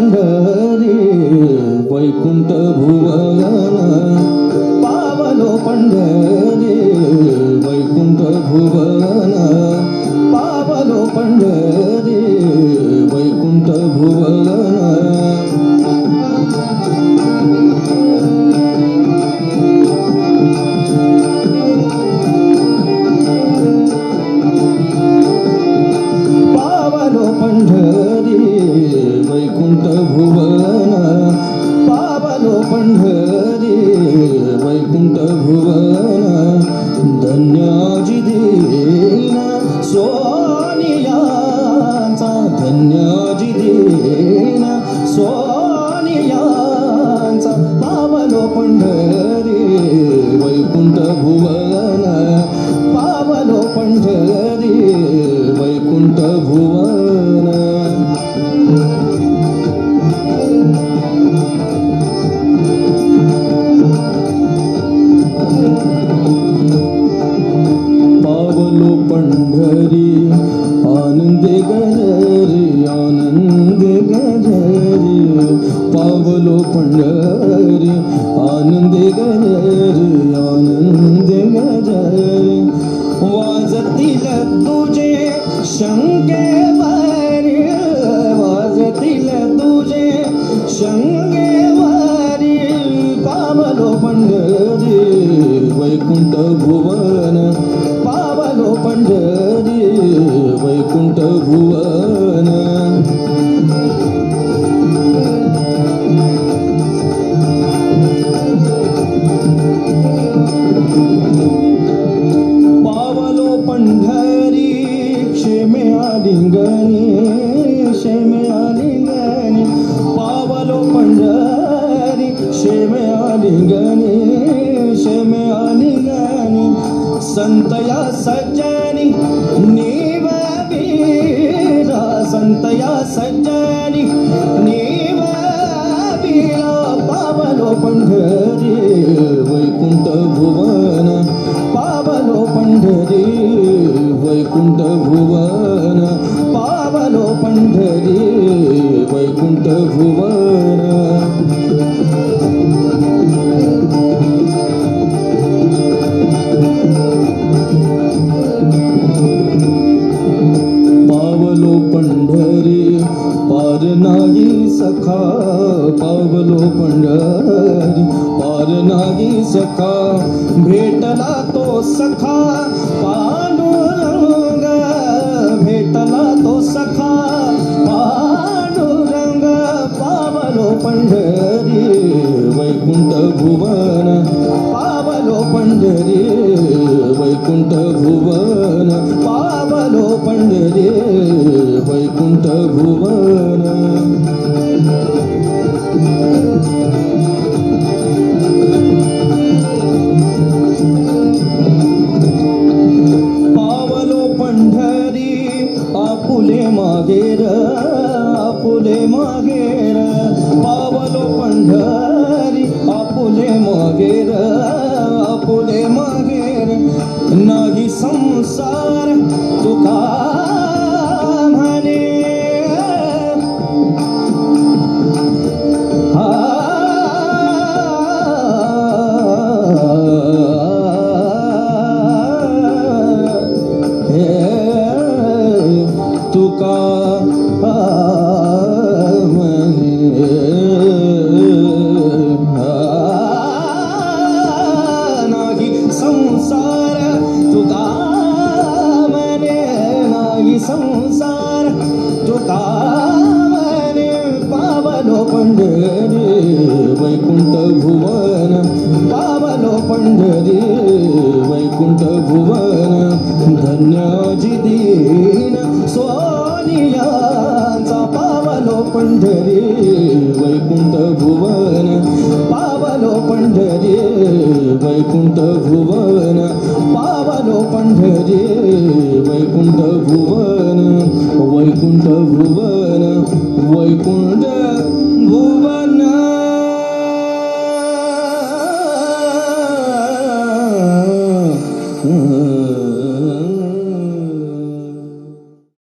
पंढरी वैकुंठ भुवन पावलो पंढरी वैकुंठ भुवन पावलो पंढरी वैकुंठ भुवन वैकुंठ भुवन पावलो पंडरी आनंद गहरी आनंद गजरी पावलो पंढरी आनंदे गजरी शंके वारी वाजतील तुझे. शंके वारी पावलो पंढरी वैकुंठ भुवन संतया सज्जनी निवीरा पावलो पंढरी वैकुंठ भुवन पावलो पंढरी वैकुंठ भुवन पावलो पंढरी वैकुंठ भुवन पंढरी पार नाही सखा पावलो पंढरी पार नाही सखा भेटला तो सखा पांडुरंग भेटला तो सखा पांडुरंग पावलो पंढरी वैकुंठ भुवन पावलो पंढरी वैकुंठ भुवन पा आलो पंढरी वैकुंठ भुवन. पावलो पंढरी आपुले मागेर आपुले मागेर. पावलो पंढरी आपुले मागेर आपुले मागेर. नाही संसार संसार तुका पावलो पंढरी वैकुंठ भुवन, पावलो पंढरी वैकुंठ भुवन धन्याजी दीन सोनियांचा पावलो पंढरी वैकुंठ भुवन, पावलो पंढरी वैकुंठ भुवन पावलो ഹരേ വൈകുണ്ഠ ഭുവന വൈകുണ്ഠ ഭുവന വൈകുണ്ഠ ഭുവന